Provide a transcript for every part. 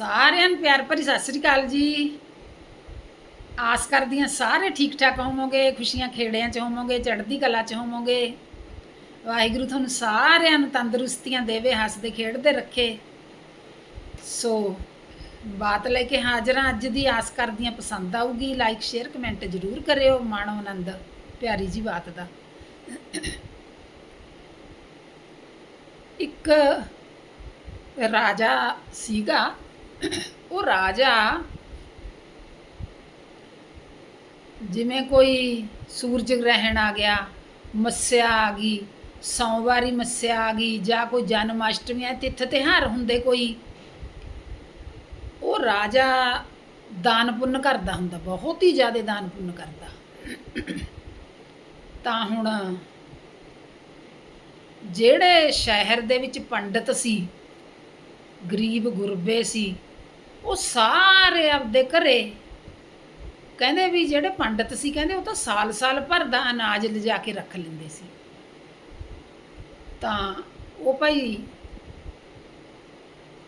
ਸਾਰਿਆਂ ਨੂੰ ਪਿਆਰ ਭਰੀ ਸਤਿ ਸ੍ਰੀ ਅਕਾਲ ਜੀ। ਆਸ ਕਰਦੀ ਹਾਂ ਸਾਰੇ ਠੀਕ ਠਾਕ ਹੋਵੋਗੇ, ਖੁਸ਼ੀਆਂ ਖੇੜਿਆਂ 'ਚ ਹੋਵੋਗੇ, ਚੜ੍ਹਦੀ ਕਲਾ 'ਚ ਹੋਵੋਗੇ। ਵਾਹਿਗੁਰੂ ਤੁਹਾਨੂੰ ਸਾਰਿਆਂ ਨੂੰ ਤੰਦਰੁਸਤੀਆਂ ਦੇਵੇ, ਹੱਸਦੇ, ਖੇਡਦੇ ਰੱਖੇ। ਸੋ ਬਾਤ ਲੈ ਕੇ ਹਾਜ਼ਰ ਹਾਂ ਅੱਜ ਦੀ। ਆਸ ਕਰਦੀ ਹਾਂ ਪਸੰਦ ਆਊਗੀ। ਲਾਈਕ ਸ਼ੇਅਰ ਕਮੈਂਟ ਜ਼ਰੂਰ ਕਰਿਓ। ਮਾਣੋ ਆਨੰਦ, ਪਿਆਰੀ ਜੀ ਬਾਤ ਦਾ। ਇੱਕ ਰਾਜਾ ਸੀਗਾ। ਉਹ ਰਾਜਾ ਜਿਵੇਂ ਕੋਈ ਸੂਰਜ ਗ੍ਰਹਿਣ ਆ ਗਿਆ, ਮੱਸਿਆ ਆ ਗਈ, ਸੋਮਵਾਰੀ ਮੱਸਿਆ ਆ ਗਈ ਜਾਂ ਕੋਈ ਜਨਮ ਅਸ਼ਟਮੀ ਆ, ਤਿੱਥ ਤਿਉਹਾਰ ਹੁੰਦੇ ਕੋਈ, ਉਹ ਰਾਜਾ ਦਾਨ ਪੁੰਨ ਕਰਦਾ ਹੁੰਦਾ, ਬਹੁਤ ਹੀ ਜ਼ਿਆਦਾ ਦਾਨ ਪੁੰਨ ਕਰਦਾ। ਤਾਂ ਹੁਣ ਜਿਹੜੇ ਸ਼ਹਿਰ ਦੇ ਵਿੱਚ ਪੰਡਤ ਸੀ, ਗਰੀਬ ਗੁਰਬੇ ਸੀ ਉਹ ਸਾਰੇ ਆਪਦੇ ਘਰੇ। ਕਹਿੰਦੇ ਵੀ ਜਿਹੜੇ ਪੰਡਤ ਸੀ, ਕਹਿੰਦੇ ਉਹ ਤਾਂ ਸਾਲ-ਸਾਲ ਭਰ ਦਾ ਅਨਾਜ ਲਿਜਾ ਕੇ ਰੱਖ ਲੈਂਦੇ ਸੀ। ਤਾਂ ਉਹ ਭਾਈ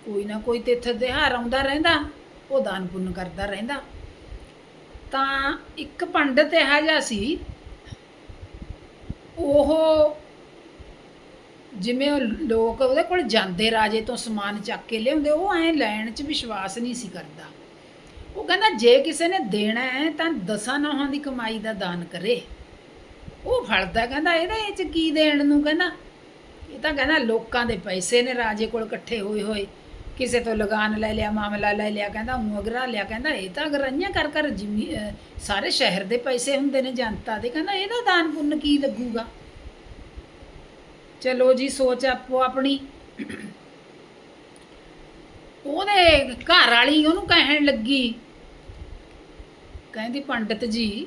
ਕੋਈ ਨਾ ਕੋਈ ਤਿੱਥ ਤਿਉਹਾਰ ਆਉਂਦਾ ਰਹਿੰਦਾ, ਉਹ ਦਾਨ ਪੁੰਨ ਕਰਦਾ ਰਹਿੰਦਾ। ਤਾਂ ਇੱਕ ਪੰਡਤ ਇਹੋ ਜਿਹਾ ਸੀ, ਉਹ ਜਿਵੇਂ ਉਹ ਲੋਕ ਉਹਦੇ ਕੋਲ ਜਾਂਦੇ ਰਾਜੇ ਤੋਂ ਸਮਾਨ ਚੱਕ ਕੇ ਲਿਆਉਂਦੇ, ਉਹ ਐ ਲੈਣ 'ਚ ਵਿਸ਼ਵਾਸ ਨਹੀਂ ਸੀ ਕਰਦਾ। ਉਹ ਕਹਿੰਦਾ, ਜੇ ਕਿਸੇ ਨੇ ਦੇਣਾ ਹੈ ਤਾਂ ਦਸਾਂ ਨੌਹਾਂ ਦੀ ਕਮਾਈ ਦਾ ਦਾਨ ਕਰੇ। ਉਹ ਫੜਦਾ, ਕਹਿੰਦਾ, ਇਹਦੇ ਇਹ 'ਚ ਕੀ ਦੇਣ ਨੂੰ ਕਹਿੰਦਾ? ਇਹ ਤਾਂ ਕਹਿੰਦਾ, ਲੋਕਾਂ ਦੇ ਪੈਸੇ ਨੇ ਰਾਜੇ ਕੋਲ ਇਕੱਠੇ ਹੋਏ ਹੋਏ। ਕਿਸੇ ਤੋਂ ਲਗਾਨ ਲੈ ਲਿਆ, ਮਾਮਲਾ ਲੈ ਲਿਆ, ਕਹਿੰਦਾ ਉਹ ਅਗਰਾ ਲਿਆ, ਕਹਿੰਦਾ, ਇਹ ਤਾਂ ਅਗਰਾਈਆਂ ਕਰ ਕਰ ਜਿਮੀ, ਅਹ ਸਾਰੇ ਸ਼ਹਿਰ ਦੇ ਪੈਸੇ ਹੁੰਦੇ ਨੇ ਜਨਤਾ ਦੇ। ਕਹਿੰਦਾ, ਇਹਦਾ ਦਾਨ ਪੁੰਨ ਕੀ ਲੱਗੂਗਾ? ਚਲੋ ਜੀ, ਸੋਚ ਆਪੋ ਆਪਣੀ। ਉਹਦੇ ਘਰ ਵਾਲੀ ਉਹਨੂੰ ਕਹਿਣ ਲੱਗੀ, ਕਹਿੰਦੀ ਪੰਡਤ ਜੀ,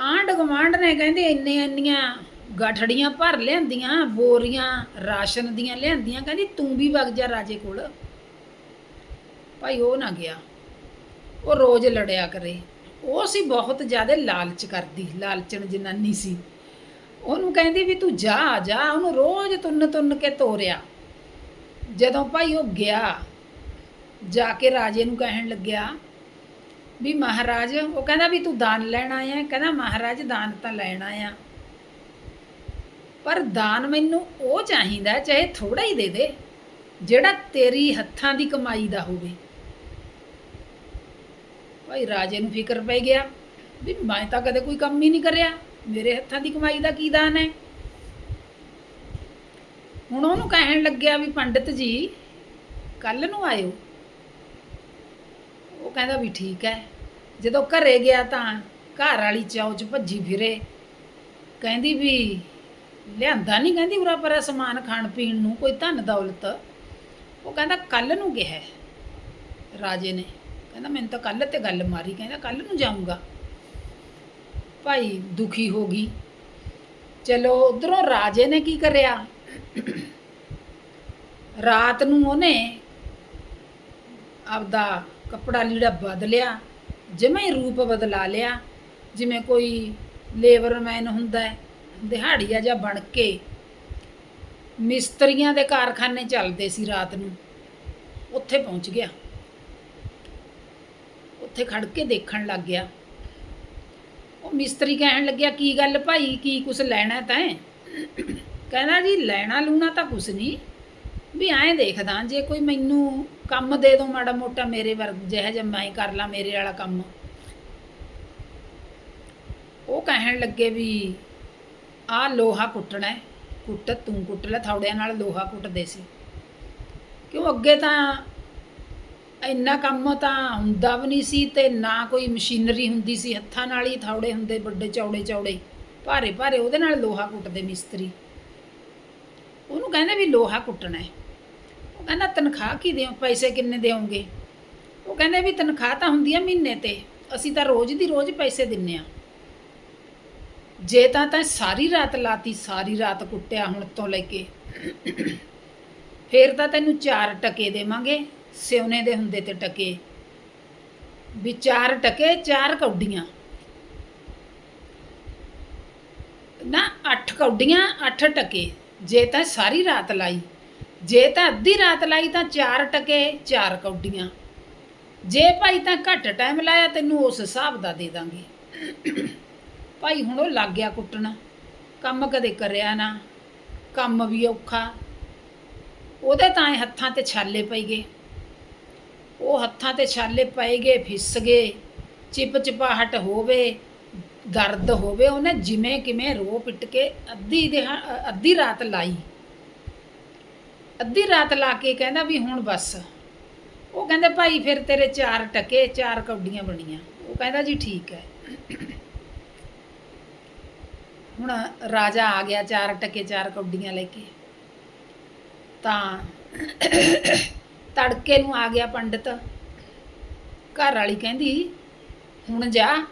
ਆਂਢ ਗੁਆਂਢ ਨੇ ਕਹਿੰਦੇ ਇੰਨੇ ਇੰਨੀਆਂ ਗਠੜੀਆਂ ਭਰ ਲਿਆਂਦੀਆਂ, ਬੋਰੀਆਂ, ਰਾਸ਼ਨ ਦੀਆਂ ਲਿਆਂਦੀਆਂ, ਕਹਿੰਦੀ ਤੂੰ ਵੀ ਵਗ ਜਾ ਰਾਜੇ ਕੋਲ। ਭਾਈ ਉਹ ਨਾ ਗਿਆ। ਉਹ ਰੋਜ਼ ਲੜਿਆ ਕਰੇ। ਉਹ ਸੀ ਬਹੁਤ ਜ਼ਿਆਦਾ ਲਾਲਚ ਕਰਦੀ, ਲਾਲਚਣ ਜਨਾਨੀ ਸੀ। ਉਹਨੂੰ ਕਹਿੰਦੀ ਵੀ ਤੂੰ ਜਾ ਜਾ, ਉਹਨੂੰ ਰੋਜ਼ ਤੁੰਨ ਤੁੰਨ ਕੇ ਤੋਰਿਆ। ਜਦੋਂ ਭਾਈ ਉਹ ਗਿਆ, ਜਾ ਕੇ ਰਾਜੇ ਨੂੰ ਕਹਿਣ ਲੱਗਿਆ ਵੀ ਮਹਾਰਾਜ, ਉਹ ਕਹਿੰਦਾ ਵੀ ਤੂੰ ਦਾਨ ਲੈਣ ਆਇਆ ਕਹਿੰਦਾ, ਮਹਾਰਾਜ, ਦਾਨ ਤਾਂ ਲੈਣ ਆਇਆ। ਪਰ ਦਾਨ ਮੈਨੂੰ ਉਹ ਚਾਹੀਦਾ ਚਾਹੇ ਥੋੜਾ ਹੀ ਦੇ ਦੇ, ਜਿਹੜਾ ਤੇਰੀ ਹੱਥਾਂ ਦੀ ਕਮਾਈ ਦਾ ਹੋਵੇ। ਭਾਈ ਰਾਜੇ ਨੂੰ ਫਿਕਰ ਪੈ ਗਿਆ ਵੀ ਮੈਂ ਤਾਂ ਕਦੇ ਕੋਈ ਕੰਮ ਹੀ ਨਹੀਂ ਕਰਿਆ। ਮੇਰੇ ਹੱਥਾਂ ਦੀ ਕਮਾਈ ਦਾ ਕੀ ਦਾਨ ਹੈ? ਹੁਣ ਉਹਨੂੰ ਕਹਿਣ ਲੱਗਿਆ ਵੀ ਪੰਡਿਤ ਜੀ ਕੱਲ ਨੂੰ ਆਇਓ। ਉਹ ਕਹਿੰਦਾ ਵੀ ਠੀਕ ਹੈ। ਜਦੋਂ ਘਰੇ ਗਿਆ ਤਾਂ ਘਰ ਵਾਲੀ ਚਾਉ ਚ ਭੱਜੀ ਫਿਰੇ। ਕਹਿੰਦੀ ਵੀ ਲਿਆਂਦਾ ਨਹੀਂ ਕਹਿੰਦੀ ਉਰਾ ਪਰਾ ਸਮਾਨ ਖਾਣ ਪੀਣ ਨੂੰ, ਕੋਈ ਧਨ ਦੌਲਤ। ਉਹ ਕਹਿੰਦਾ ਕੱਲ ਨੂੰ ਕਿਹਾ ਰਾਜੇ ਨੇ। ਕਹਿੰਦਾ ਮੈਨੂੰ ਤਾਂ ਕੱਲ ਤੇ ਗੱਲ ਮਾਰੀ, ਕਹਿੰਦਾ ਕੱਲ ਨੂੰ ਜਾਊਂਗਾ। ਭਾਈ ਦੁਖੀ ਹੋ ਗਈ। ਚਲੋ ਉਧਰੋਂ ਰਾਜੇ ਨੇ ਕੀ ਕਰਿਆ? ਰਾਤ ਨੂੰ ਉਹਨੇ ਆਪਦਾ ਕੱਪੜਾ ਲੀੜਾ ਬਦਲਿਆ ਜਿਵੇਂ ਹੀ ਰੂਪ ਬਦਲਾ ਲਿਆ। ਜਿਵੇਂ ਕੋਈ ਲੇਬਰਮੈਨ ਹੁੰਦਾ ਹੈ, ਦਿਹਾੜੀਆ ਜਾਂ ਬਣ ਕੇ ਮਿਸਤਰੀਆਂ ਦੇ ਕਾਰਖਾਨੇ ਚੱਲਦੇ ਸੀ ਰਾਤ ਨੂੰ। ਉੱਥੇ ਪਹੁੰਚ ਗਿਆ। ਉੱਥੇ ਖੜ ਕੇ ਦੇਖਣ ਲੱਗ ਗਿਆ। ਉਹ ਮਿਸਤਰੀ ਕਹਿਣ ਲੱਗਿਆ, ਕੀ ਗੱਲ ਭਾਈ? ਕੀ ਕੁਛ ਲੈਣਾ ਤੈਂ? ਕਹਿੰਦਾ ਜੀ, ਲੈਣਾ ਲੂਣਾ ਤਾਂ ਕੁਛ ਨਹੀਂ। ਵੀ ਐਂ ਦੇਖਦਾ, ਜੇ ਕੋਈ ਮੈਨੂੰ ਕੰਮ ਦੇ ਦੋ ਮਾੜਾ ਮੋਟਾ, ਮੇਰੇ ਵਰਗ ਜਿਹੋ ਜਿਹਾ ਮੈਂ ਕਰ ਲਾਂ, ਮੇਰੇ ਵਾਲਾ ਕੰਮ। ਉਹ ਕਹਿਣ ਲੱਗੇ ਵੀ, ਆ ਲੋਹਾ ਕੁੱਟਣਾ ਕੁੱਟ, ਤੂੰ ਕੁੱਟ ਲੈ, ਥੌੜਿਆਂ ਨਾਲ ਲੋਹਾ ਕੁੱਟਦੇ ਸੀ। ਕਿਉਂ ਅੱਗੇ ਤਾਂ ਇੰਨਾ ਕੰਮ ਤਾਂ ਹੁੰਦਾ ਵੀ ਨਹੀਂ ਸੀ ਤੇ ਨਾ ਕੋਈ ਮਸ਼ੀਨਰੀ ਹੁੰਦੀ ਸੀ। ਹੱਥਾਂ ਨਾਲ ਹੀ ਥੌੜੇ ਹੁੰਦੇ, ਵੱਡੇ ਚੌੜੇ ਚੌੜੇ। ਭਾਰੇ ਭਾਰੇ ਉਹਦੇ ਨਾਲ ਲੋਹਾ ਕੁੱਟਦੇ ਮਿਸਤਰੀ। ਉਹਨੂੰ ਕਹਿੰਦੇ ਵੀ ਲੋਹਾ ਕੁੱਟਣਾ। ਹੈ ਉਹ ਕਹਿੰਦਾ, ਤਨਖਾਹ ਕੀ ਦਿਓ ਪੈਸੇ ਕਿੰਨੇ ਦਿਓਗੇ ਉਹ ਕਹਿੰਦੇ ਵੀ ਤਨਖਾਹ ਤਾਂ ਹੁੰਦੀ ਹੈ ਮਹੀਨੇ ਤੇ। ਅਸੀਂ ਤਾਂ ਰੋਜ਼ ਦੀ ਰੋਜ਼ ਪੈਸੇ ਦਿੰਨੇ ਆ। ਜੇ ਤਾਂ ਤਾਂ ਸਾਰੀ ਰਾਤ ਲਾਤੀ, ਸਾਰੀ ਰਾਤ ਕੁੱਟਿਆ ਹੁਣ ਤੋਂ ਲੈ ਕੇ। ਫੇਰ ਤਾਂ ਤੈਨੂੰ ਚਾਰ ਟਕੇ ਦੇਵਾਂਗੇ। ਸਿਉਨੇ ਦੇ ਹੁੰਦੇ ਤੇ ਟਕੇ। ਵੀ ਚਾਰ ਟਕੇ, ਚਾਰ ਕੌਡੀਆਂ। ਨਾ, ਅੱਠ ਕੌਡੀਆਂ, ਅੱਠ ਟਕੇ। ਜੇ ਤਾਂ ਸਾਰੀ ਰਾਤ ਲਾਈ। ਜੇ ਤਾਂ ਅੱਧੀ ਰਾਤ ਲਾਈ ਤਾਂ ਚਾਰ ਟਕੇ, ਚਾਰ ਕੌਡੀਆਂ। ਜੇ ਭਾਈ ਤਾਂ ਘੱਟ ਟਾਈਮ ਲਾਇਆ, ਤੈਨੂੰ ਉਸ ਹਿਸਾਬ ਦਾ ਦੇ ਦਾਂਗੇ। ਭਾਈ ਹੁਣ ਉਹ ਲੱਗ ਗਿਆ ਕੁੱਟਣਾ। ਕੰਮ ਕਦੇ ਕਰਿਆ ਨਾ। ਕੰਮ ਵੀ ਔਖਾ। ਉਹਦੇ ਤਾਂ ਐਂ ਹੱਥਾਂ ਤੇ ਛਾਲੇ ਪਈ ਗਏ। ਉਹ ਹੱਥਾਂ ਤੇ ਛਾਲੇ ਪਏ ਗਏ, ਫਿਸ ਗਏ, ਚਿਪ ਚਿਪਾਹਟ ਹੋਵੇ, ਦਰਦ ਹੋਵੇ, ਉਹਨੇ ਜਿਵੇਂ ਕਿਵੇਂ ਰੋ ਪਿੱਟ ਕੇ ਅੱਧੀ ਦਿਹਾ- ਅੱਧੀ ਰਾਤ ਲਾਈ। ਅੱਧੀ ਰਾਤ ਲਾ ਕੇ ਕਹਿੰਦਾ ਵੀ ਹੁਣ ਬਸ। ਉਹ ਕਹਿੰਦੇ, ਭਾਈ ਫਿਰ ਤੇਰੇ ਚਾਰ ਟਕੇ, ਚਾਰ ਕੌਡੀਆਂ ਬਣੀਆਂ। ਉਹ ਕਹਿੰਦਾ, ਜੀ ਠੀਕ ਹੈ। ਹੁਣ ਰਾਜਾ ਆ ਗਿਆ ਚਾਰ ਟਕੇ, ਚਾਰ ਕੌਡੀਆਂ ਲੈ ਕੇ। ਤਾਂ ਤੜਕੇ ਨੂੰ ਆ ਗਿਆ ਪੰਡਤ। ਘਰ ਵਾਲੀ ਕਹਿੰਦੀ, ਹੁਣ ਜਾ।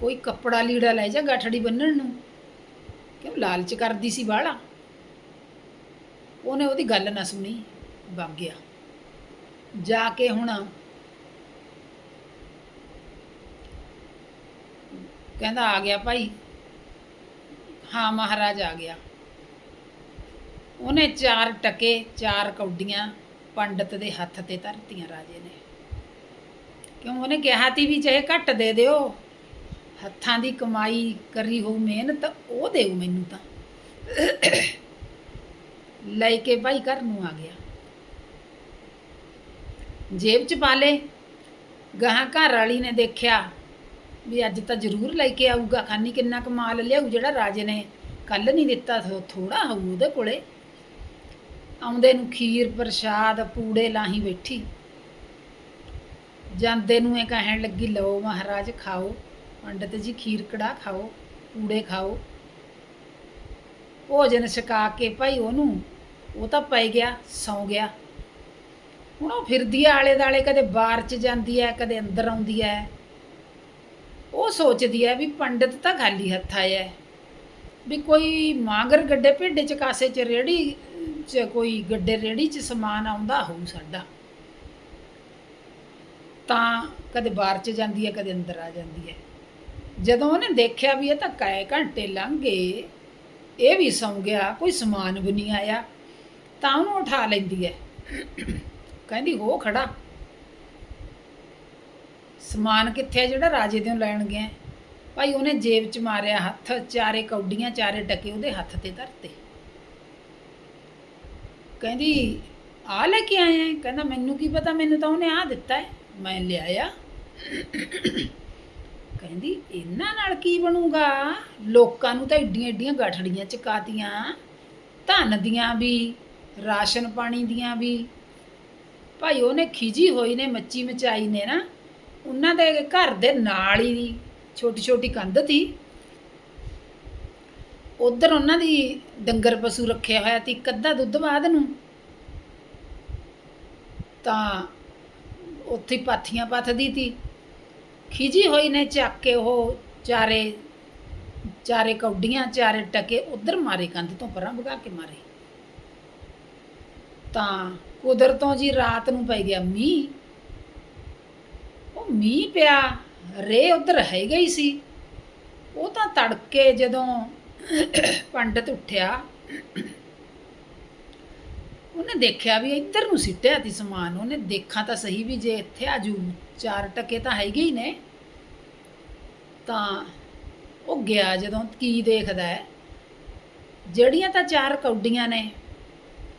ਕੋਈ ਕੱਪੜਾ ਲੀੜਾ ਲੈ ਜਾ ਗਾਠੜੀ ਬੰਨਣ ਨੂੰ। ਕਿਉਂ ਲਾਲਚ ਕਰਦੀ ਸੀ ਬਾਹਲਾ ਉਹਨੇ ਉਹਦੀ ਗੱਲ ਨਾ ਸੁਣੀ, ਵਗ ਗਿਆ। ਜਾ ਕੇ ਹੁਣ ਕਹਿੰਦਾ, ਆ ਗਿਆ ਭਾਈ। ਹਾਂ, ਮਹਾਰਾਜ ਆ ਗਿਆ। ਉਹਨੇ ਚਾਰ ਟਕੇ, ਚਾਰ ਕੌਡੀਆਂ ਪੰਡਤ ਦੇ ਹੱਥ ਤੇ ਧਰਤੀਆਂ ਰਾਜੇ ਨੇ। ਕਿਉਂ? ਉਹਨੇ ਕਿਹਾ ਤੀ ਵੀ ਚਾਹੇ ਘੱਟ ਦੇ ਦਿਓ, ਹੱਥਾਂ ਦੀ ਕਮਾਈ ਕਰੀ ਹੋਊ ਮਿਹਨਤ ਉਹ ਦੇਊ ਮੈਨੂੰ ਤਾਂ। ਲੈ ਕੇ ਭਾਈ ਘਰ ਨੂੰ ਆ ਗਿਆ। ਜੇਬ ਚ ਪਾ ਲੇ। ਗਾਹਾਂ ਘਰ ਵਾਲੀ ਨੇ ਦੇਖਿਆ ਵੀ ਅੱਜ ਤਾਂ ਜ਼ਰੂਰ ਲੈ ਕੇ ਆਊਗਾ। ਖਾਨੀ ਕਿੰਨਾ ਕਮਾਲ ਮਾਲ ਲਿਆਊ ਜਿਹੜਾ ਰਾਜੇ ਨੇ। ਕੱਲ ਨਹੀਂ ਦਿੱਤਾ ਥੋੜਾ ਹੋਊ ਉਹਦੇ ਕੋਲੇ। ਆਉਂਦੇ ਨੂੰ ਖੀਰ, ਪ੍ਰਸ਼ਾਦ, ਪੂੜੇ ਲਾਹੀ ਬੈਠੀ। ਜਾਂਦੇ ਨੂੰ ਇਹ ਕਹਿਣ ਲੱਗੀ, ਲਓ ਮਹਾਰਾਜ ਖਾਓ, ਪੰਡਤ ਜੀ ਖੀਰ ਕੜਾ ਖਾਓ, ਪੂੜੇ ਖਾਓ। ਭੋਜਨ ਛਕਾ ਕੇ ਭਾਈ ਉਹਨੂੰ, ਉਹ ਤਾਂ ਪੈ ਗਿਆ, ਸੌ ਗਿਆ। ਹੁਣ ਉਹ ਫਿਰਦੀ ਆ ਆਲੇ ਦਾਲੇ ਕਦੇ ਬਾਹਰ ਚ ਜਾਂਦੀ ਹੈ ਕਦੇ ਅੰਦਰ ਆਉਂਦੀ ਹੈ ਉਹ ਸੋਚਦੀ ਹੈ ਵੀ ਪੰਡਤ ਤਾਂ ਖਾਲੀ ਹੱਥ ਆਇਆ ਹੈ। ਵੀ ਕੋਈ ਮਾਂਗਰ ਗੱਡੇ ਭੇਡੇ ਚ ਕਾਸੇ ਚ ਰੇੜੀ ਚ ਕੋਈ ਗੱਡੇ ਰੇੜੀ ਚ ਸਮਾਨ ਆਉਂਦਾ ਹੋਊ ਸਾਡਾ। ਤਾਂ ਕਦੇ ਬਾਹਰ ਚ ਜਾਂਦੀ ਹੈ, ਕਦੇ ਅੰਦਰ ਆ ਜਾਂਦੀ ਹੈ। ਜਦੋਂ ਉਹਨੇ ਦੇਖਿਆ ਵੀ ਇਹ ਤਾਂ ਕਾਏ ਘੰਟੇ ਲੰਘ ਗਏ, ਇਹ ਵੀ ਸੌਂ ਗਿਆ, ਕੋਈ ਸਮਾਨ ਵੀ ਨਹੀਂ ਆਇਆ, ਤਾਂ ਉਹਨੂੰ ਉਠਾ ਲੈਂਦੀ ਹੈ। ਕਹਿੰਦੀ, ਹੋ ਖੜਾ। ਸਮਾਨ ਕਿੱਥੇ ਜਿਹੜਾ ਰਾਜੇ ਦੇ ਲੈਣ ਗਿਆ ਭਾਈ ਉਹਨੇ ਜੇਬ 'ਚ ਮਾਰਿਆ ਹੱਥ, ਚਾਰੇ ਕੌਡੀਆਂ, ਚਾਰੇ ਟਕੇ ਉਹਦੇ ਹੱਥ ਤੇ ਧਰਤੇ। ਕਹਿੰਦੀ ਆ ਲੈ ਕੇ ਆਇਆ ਹੈ? ਕਹਿੰਦਾ, ਮੈਨੂੰ ਕੀ ਪਤਾ, ਮੈਨੂੰ ਤਾਂ ਉਹਨੇ ਆ ਦਿੱਤਾ ਹੈ। ਮੈਂ ਲਿਆਇਆ। ਕਹਿੰਦੀ, ਇਹਨਾਂ ਨਾਲ ਕੀ ਬਣੂਗਾ? ਲੋਕਾਂ ਨੂੰ ਤਾਂ ਏਡੀਆਂ ਏਡੀਆਂ ਗਾਠੜੀਆਂ ਚਕਾਤੀਆਂ। ਧਨ ਦੀਆਂ ਵੀ, ਰਾਸ਼ਨ ਪਾਣੀ ਦੀਆਂ ਵੀ। ਭਾਈ, ਉਹਨੇ ਖਿਜੀ ਹੋਈ ਨੇ, ਮੱਚੀ ਮਚਾਈ ਨੇ ਨਾ। ਉਹਨਾਂ ਦੇ ਘਰ ਦੇ ਨਾਲ ਹੀ ਛੋਟੀ ਛੋਟੀ ਕੰਧ ਤੀ। ਉਧਰ ਉਹਨਾਂ ਦੀ ਡੰਗਰ ਪਸ਼ੂ ਰੱਖਿਆ ਹੋਇਆ ਤੀ ਇੱਕ ਅੱਧਾ ਦੁੱਧ ਬਾਅਦ ਨੂੰ ਤਾਂ ਉੱਥੇ ਪਾਥੀਆਂ ਪੱਥਦੀ ਤੀ। ਖਿਜੀ ਹੋਈ ਨੇ ਚੱਕ ਕੇ ਉਹ ਚਾਰੇ ਚਾਰੇ ਕੌਡੀਆਂ, ਚਾਰੇ ਟਕੇ ਉਧਰ ਮਾਰੇ, ਕੰਧ ਤੋਂ ਪਰਾਂ ਭਗਾ ਕੇ ਮਾਰੇ। ਤਾਂ ਕੁਦਰਤੋਂ ਜੀ ਰਾਤ ਨੂੰ ਪੈ ਗਿਆ ਮੀਂਹ। ਉਹ ਮੀਂਹ ਪਿਆ ਰੇ ਉਧਰ ਹੈਗਾ ਹੀ ਸੀ। ਉਹ ਤਾਂ ਤੜਕੇ ਜਦੋਂ ਪੰਡਤ ਉੱਠਿਆ। ਉਹਨੇ ਦੇਖਿਆ ਵੀ ਇੱਧਰ ਨੂੰ ਸਿੱਟਿਆ ਤੀ ਸਮਾਨ। ਉਹਨੇ ਦੇਖਾਂ ਤਾਂ ਸਹੀ ਵੀ ਜੇ ਇੱਥੇ ਆਜੂ ਚਾਰ ਟਕੇ ਤਾਂ ਹੈਗੇ ਹੀ ਨੇ। ਤਾਂ ਉਹ ਗਿਆ ਜਦੋਂ ਕੀ ਦੇਖਦਾ ਹੈ। ਜਿਹੜੀਆਂ ਤਾਂ ਚਾਰ ਕੌਡੀਆਂ ਨੇ,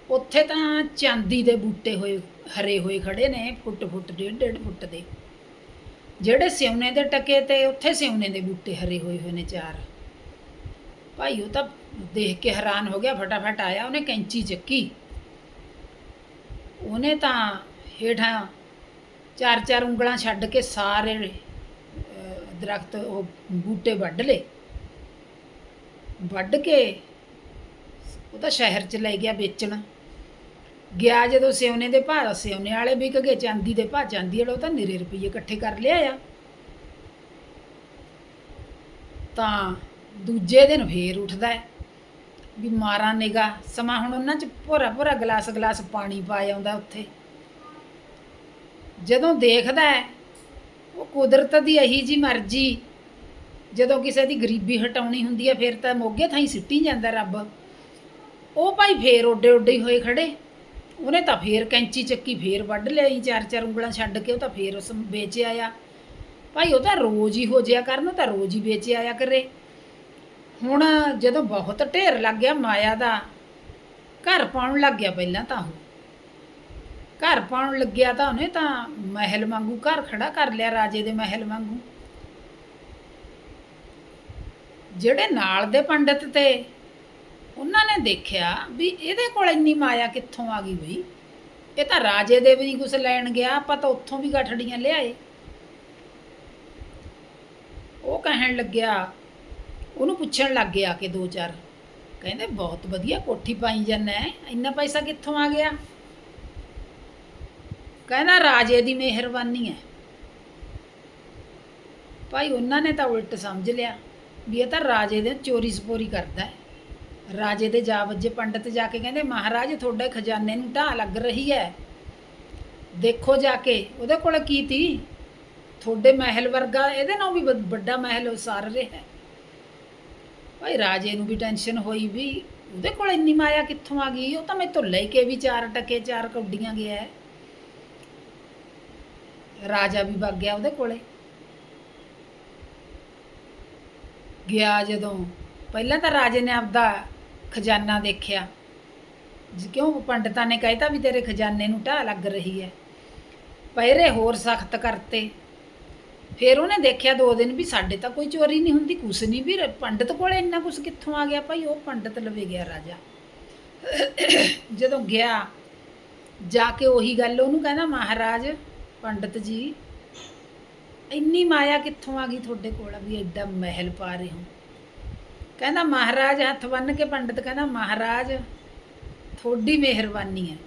ਉੱਥੇ ਤਾਂ ਚਾਂਦੀ ਦੇ ਬੂਟੇ ਹੋਏ, ਹਰੇ ਹੋਏ ਖੜੇ ਨੇ, ਫੁੱਟ ਫੁੱਟ, ਡੇਢ ਡੇਢ ਫੁੱਟ ਦੇ। ਜਿਹੜੇ ਸਿਉਨੇ ਦੇ ਟਕੇ ਤੇ ਉੱਥੇ ਸਿਉਨੇ ਦੇ ਬੂਟੇ ਹਰੇ ਹੋਏ ਹੋਏ ਨੇ ਚਾਰ। ਭਾਈ, ਉਹ ਤਾਂ ਦੇਖ ਕੇ ਹੈਰਾਨ ਹੋ ਗਿਆ, ਫਟਾਫਟ ਆਇਆ, ਉਹਨੇ ਕੈਂਚੀ ਚੱਕੀ। ਉਹਨੇ ਤਾਂ ਹੇਠਾਂ ਚਾਰ ਚਾਰ ਉਂਗਲਾਂ ਛੱਡ ਕੇ ਸਾਰੇ ਦਰਖਤ ਉਹ ਬੂਟੇ ਵੱਢ ਲਏ। ਵੱਢ ਕੇ ਉਹ ਤਾਂ ਸ਼ਹਿਰ ਚ ਲੈ ਗਿਆ ਵੇਚਣ। ਗਿਆ ਜਦੋਂ ਸਿਉਨੇ ਦੇ ਭਾਅ, ਸਿਉਨੇ ਵਾਲੇ ਵਿਕ ਗਏ, ਚਾਂਦੀ ਦੇ ਭਾਅ, ਚਾਂਦੀ ਵਾਲੇ ਉਹ ਤਾਂ ਨਿਰੇ ਰੁਪਈਏ ਇਕੱਠੇ ਕਰ ਲਿਆ ਆ। ਤਾਂ ਦੂਜੇ ਦਿਨ ਫੇਰ ਉੱਠਦਾ ਹੈ ਵੀ ਮਾਰਾਂ ਨਿਗਾ ਸਮਾਂ ਹੁਣ ਉਹਨਾਂ ਚ ਭੋਰਾ ਭੋਰਾ ਗਲਾਸ ਗਲਾਸ ਪਾਣੀ ਪਾ ਆਉਂਦਾ ਉੱਥੇ। ਜਦੋਂ ਦੇਖਦਾ ਹੈ, ਉਹ ਕੁਦਰਤ ਦੀ ਇਹੀ ਜੀ ਮਰਜ਼ੀ, ਜਦੋਂ ਕਿਸੇ ਦੀ ਗਰੀਬੀ ਹਟਾਉਣੀ ਹੁੰਦੀ ਹੈ, ਫਿਰ ਤਾਂ ਮੋਗੇ ਥਾਈ ਸਿੱਟੀ ਜਾਂਦਾ ਰੱਬ। ਉਹ ਭਾਈ ਫੇਰ ਓਡੇ ਓਡੇ ਹੀ ਹੋਏ ਖੜੇ, ਉਹਨੇ ਤਾਂ ਫੇਰ ਕੈਂਚੀ ਚੱਕੀ ਫੇਰ ਵੱਢ ਲਿਆਈ, ਚਾਰ ਚਾਰ ਉਂਗਲਾਂ ਛੱਡ ਕੇ ਉਹ ਤਾਂ ਫੇਰ ਉਸ ਵੇਚ ਆਇਆ ਭਾਈ ਉਹ ਤਾਂ ਰੋਜ਼ ਹੀ ਹੋ ਜਿਆ ਕਰਨ ਤਾਂ ਰੋਜ਼ ਹੀ ਵੇਚ ਆਇਆ ਕਰੇ। ਹੁਣ ਜਦੋਂ ਬਹੁਤ ਢੇਰ ਲੱਗ ਗਿਆ ਮਾਇਆ ਦਾ, ਘਰ ਪਾਉਣ ਲੱਗ ਗਿਆ ਪਹਿਲਾਂ ਤਾਂ ਉਹ। ਘਰ ਪਾਉਣ ਲੱਗਿਆ ਤਾਂ ਉਹਨੇ ਤਾਂ ਮਹਿਲ ਵਾਂਗੂ ਘਰ ਖੜਾ ਕਰ ਲਿਆ, ਰਾਜੇ ਦੇ ਮਹਿਲ ਵਾਂਗੂ। ਜਿਹੜੇ ਨਾਲ ਦੇ ਪੰਡਤ ਤੇ ਉਹਨਾਂ ਨੇ ਦੇਖਿਆ ਵੀ ਇਹਦੇ ਕੋਲ ਇੰਨੀ ਮਾਇਆ ਕਿੱਥੋਂ ਆ ਗਈ ਬਈ? ਇਹ ਤਾਂ ਰਾਜੇ ਦੇ ਵੀ ਕੁਝ ਲੈਣ ਗਿਆ, ਆਪਾਂ ਤਾਂ ਉੱਥੋਂ ਵੀ ਗਠੜੀਆਂ ਲਿਆਏ। ਉਹ ਕਹਿਣ ਲੱਗਿਆ ਉਹਨੂੰ ਪੁੱਛਣ ਲੱਗ ਗਿਆ ਕਿ ਦੋ ਚਾਰ। ਕਹਿੰਦੇ, ਬਹੁਤ ਵਧੀਆ ਕੋਠੀ ਪਾਈ ਜਾਂਦਾ ਹੈ। ਇੰਨਾ ਪੈਸਾ ਕਿੱਥੋਂ ਆ ਗਿਆ? ਕਹਿੰਦਾ, ਰਾਜੇ ਦੀ ਮਿਹਰਬਾਨੀ ਹੈ। ਭਾਈ, ਉਹਨਾਂ ਨੇ ਤਾਂ ਉਲਟ ਸਮਝ ਲਿਆ ਵੀ ਇਹ ਤਾਂ ਰਾਜੇ ਦੇ ਚੋਰੀ ਸਪੋਰੀ ਕਰਦਾ ਹੈ। ਰਾਜੇ ਦੇ ਜਾ ਵੱਜੇ ਪੰਡਤ ਜਾ ਕੇ ਕਹਿੰਦੇ, ਮਹਾਰਾਜ, ਤੁਹਾਡੇ ਖਜ਼ਾਨੇ ਨੂੰ ਢਾਹ ਲੱਗ ਰਹੀ ਹੈ। ਦੇਖੋ ਜਾ ਕੇ, ਉਹਦੇ ਕੋਲ ਕੀ ਤੀ? ਤੁਹਾਡੇ ਮਹਿਲ ਵਰਗਾ, ਇਹਦੇ ਨਾਲੋਂ ਵੀ, ਵੱਡਾ ਮਹਿਲ ਉਸਾਰ ਰਿਹਾ ਹੈ। ਭਾਈ ਰਾਜੇ ਨੂੰ ਵੀ ਟੈਨਸ਼ਨ ਹੋਈ ਵੀ ਉਹਦੇ ਕੋਲ ਇੰਨੀ ਮਾਇਆ ਕਿੱਥੋਂ ਆ ਗਈ? ਉਹ ਤਾਂ ਮੈਥੋਂ ਲੈ ਕੇ ਵੀ ਚਾਰ ਟਕੇ, ਚਾਰ ਕੌਡੀਆਂ ਗਿਆ ਹੈ। ਰਾਜਾ ਵੀ ਵਗ ਗਿਆ ਉਹਦੇ ਕੋਲੇ। ਗਿਆ ਜਦੋਂ। ਪਹਿਲਾਂ ਤਾਂ ਰਾਜੇ ਨੇ ਆਪਦਾ ਖਜ਼ਾਨਾ ਦੇਖਿਆ। ਜੀ ਕਿਉਂ ਪੰਡਤਾਂ ਨੇ ਕਹਿਤਾ ਵੀ ਤੇਰੇ ਖਜ਼ਾਨੇ ਨੂੰ ਢਾਹ ਲੱਗ ਰਹੀ ਹੈ। ਪਹਿਰੇ ਹੋਰ ਸਖਤ ਕਰਤੇ। ਫਿਰ ਉਹਨੇ ਦੇਖਿਆ ਦੋ ਦਿਨ ਵੀ ਸਾਡੇ ਤਾਂ ਕੋਈ ਚੋਰੀ ਨਹੀਂ ਹੁੰਦੀ, ਕੁਛ ਨਹੀਂ ਵੀ, ਪੰਡਤ ਕੋਲੇ ਇੰਨਾ ਕੁਛ ਕਿੱਥੋਂ ਆ ਗਿਆ ਭਾਈ? ਉਹ ਪੰਡਤ ਲਵੇ ਗਿਆ ਰਾਜਾ। ਜਦੋਂ ਗਿਆ, ਜਾ ਕੇ ਉਹੀ ਗੱਲ ਉਹਨੂੰ ਕਹਿੰਦਾ, ਮਹਾਰਾਜ, ਪੰਡਤ ਜੀ, ਇੰਨੀ ਮਾਇਆ ਕਿੱਥੋਂ ਆ ਗਈ ਤੁਹਾਡੇ ਕੋਲ ਵੀ ਐਡਾ ਮਹਿਲ ਪਾ ਰਹੇ ਹੋ? ਕਹਿੰਦਾ, ਮਹਾਰਾਜ ਹੱਥ ਬੰਨ ਕੇ ਪੰਡਤ ਕਹਿੰਦਾ, ਮਹਾਰਾਜ, ਤੁਹਾਡੀ ਮਿਹਰਬਾਨੀ ਹੈ।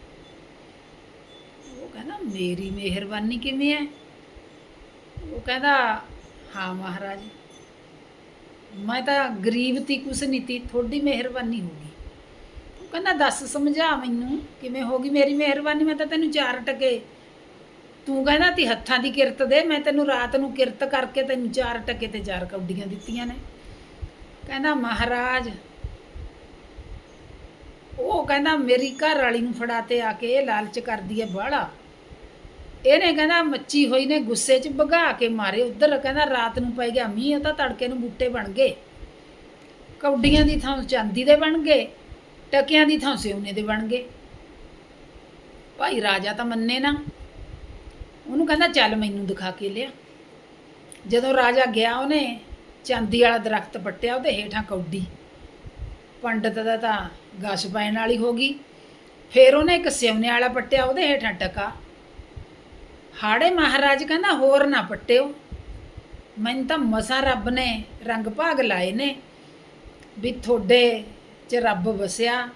ਉਹ ਕਹਿੰਦਾ, ਮੇਰੀ ਮਿਹਰਬਾਨੀ ਕਿਵੇਂ ਹੈ? ਉਹ ਕਹਿੰਦਾ, ਹਾਂ ਮਹਾਰਾਜ, ਮੈਂ ਤਾਂ ਗਰੀਬ ਤੀ, ਕੁਛ ਨਹੀਂ ਤੀ ਤੁਹਾਡੀ ਮਿਹਰਬਾਨੀ ਗਈ। ਉਹ ਕਹਿੰਦਾ, ਦੱਸ ਸਮਝਾ ਮੈਨੂੰ, ਕਿਵੇਂ ਹੋ ਗਈ ਮੇਰੀ ਮਿਹਰਬਾਨੀ? ਮੈਂ ਤਾਂ ਤੈਨੂੰ ਚਾਰ ਟਕੇ, ਤੂੰ ਕਹਿੰਦਾ ਤੀ ਹੱਥਾਂ ਦੀ ਕਿਰਤ ਦੇ, ਮੈਂ ਤੈਨੂੰ ਰਾਤ ਨੂੰ ਕਿਰਤ ਕਰਕੇ ਤੈਨੂੰ ਚਾਰ ਟਕੇ ਤੇ ਚਾਰ ਕੌਡੀਆਂ ਦਿੱਤੀਆਂ ਨੇ। ਕਹਿੰਦਾ, ਮਹਾਰਾਜ, ਉਹ ਕਹਿੰਦਾ, ਮੇਰੀ ਘਰ ਵਾਲੀ ਨੂੰ ਫੜਾਤੇ ਆ ਕੇ ਇਹ ਲਾਲਚ ਕਰਦੀ ਹੈ ਬਾਹਲਾ। ਇਹਨੇ ਕਹਿੰਦਾ ਮੱਚੀ ਹੋਈ ਨੇ ਗੁੱਸੇ 'ਚ ਭਗਾ ਕੇ ਮਾਰੇ, ਉਧਰ ਕਹਿੰਦਾ ਰਾਤ ਨੂੰ ਪੈ ਗਿਆ ਮੀਂਹ ਤਾਂ ਤੜਕੇ ਨੂੰ ਬੂਟੇ ਬਣ ਗਏ। ਕੌਡੀਆਂ ਦੀ ਥਾਂ ਚਾਂਦੀ ਦੇ ਬਣ ਗਏ, ਟਕਿਆਂ ਦੀ ਥਾਂ ਸਿਉਨੇ ਦੇ ਬਣ ਗਏ। ਭਾਈ ਰਾਜਾ ਤਾਂ ਮੰਨੇ ਨਾ। ਉਹਨੂੰ ਕਹਿੰਦਾ, ਚੱਲ ਮੈਨੂੰ ਦਿਖਾ ਕੇ ਲਿਆ। ਜਦੋਂ ਰਾਜਾ ਗਿਆ, ਉਹਨੇ ਚਾਂਦੀ ਵਾਲਾ ਦਰਖਤ ਪੱਟਿਆ, ਉਹਦੇ ਹੇਠਾਂ ਕੌਡੀ। ਪੰਡਤ ਦਾ ਤਾਂ ਗਸ ਪੈਣ ਵਾਲੀ ਹੋ ਗਈ। ਫਿਰ ਉਹਨੇ ਇੱਕ ਸਿਉਨੇ ਵਾਲਾ ਪੱਟਿਆ, ਉਹਦੇ ਹੇਠਾਂ ਟਕਾ। ਹਾੜੇ ਮਹਾਰਾਜ ਕਹਿੰਦਾ ਹੋਰ ਨਾ ਪੱਟਿਓ। ਮੈਨੂੰ ਤਾਂ ਮਸਾ ਰੱਬ ਨੇ ਰੰਗ ਭਾਗ ਲਾਏ ਨੇ ਵੀ ਤੁਹਾਡੇ 'ਚ ਰੱਬ ਵਸਿਆ,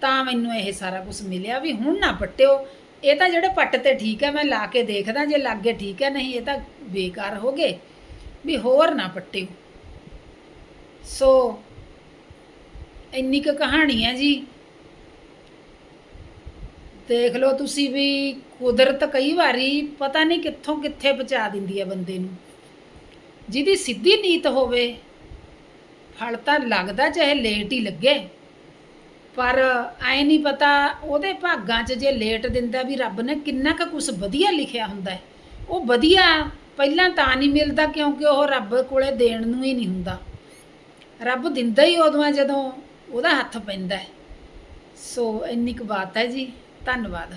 ਤਾਂ ਮੈਨੂੰ ਇਹ ਸਾਰਾ ਕੁਝ ਮਿਲਿਆ ਵੀ ਹੁਣ ਨਾ ਪੱਟਿਓ। ਇਹ ਤਾਂ ਜਿਹੜੇ ਪੱਟ ਤੇ ਠੀਕ ਹੈ, ਮੈਂ ਲਾ ਕੇ ਦੇਖਦਾ, ਜੇ ਲੱਗੇ ਠੀਕ ਹੈ, ਨਹੀਂ ਇਹ ਤਾਂ ਬੇਕਾਰ ਹੋ ਗਏ। ਵੀ ਹੋਰ ਨਾ ਪੱਟਿਓ। ਸੋ ਇੰਨੀ ਕੁ ਕਹਾਣੀ ਹੈ ਜੀ। ਦੇਖ ਲਓ ਤੁਸੀਂ ਵੀ ਕੁਦਰਤ ਕਈ ਵਾਰੀ ਪਤਾ ਨਹੀਂ ਕਿੱਥੋਂ ਕਿੱਥੇ ਪਹੁੰਚਾ ਦਿੰਦੀ ਹੈ ਬੰਦੇ ਨੂੰ। ਜਿਹਦੀ ਸਿੱਧੀ ਨੀਤ ਹੋਵੇ, ਫਲ ਤਾਂ ਲੱਗਦਾ ਚਾਹੇ ਲੇਟ ਹੀ ਲੱਗੇ, ਪਰ ਐ ਨਹੀਂ ਪਤਾ ਉਹਦੇ ਭਾਗਾਂ 'ਚ ਜੇ ਲੇਟ ਦਿੰਦਾ ਵੀ ਰੱਬ ਨੇ ਕਿੰਨਾ ਕੁ ਕੁਝ ਵਧੀਆ ਲਿਖਿਆ ਹੁੰਦਾ ਹੈ। ਉਹ ਵਧੀਆ ਪਹਿਲਾਂ ਤਾਂ ਨਹੀਂ ਮਿਲਦਾ ਕਿਉਂਕਿ ਉਹ ਰੱਬ ਕੋਲੇ ਦੇਣ ਨੂੰ ਹੀ ਨਹੀਂ ਹੁੰਦਾ। ਰੱਬ ਦਿੰਦਾ ਹੀ ਉਦੋਂ ਜਦੋਂ ਉਹਦਾ ਹੱਥ ਪੈਂਦਾ ਹੈ। ਸੋ ਇੰਨੀ ਕੁ ਬਾਤ ਹੈ ਜੀ। ਧੰਨਵਾਦ।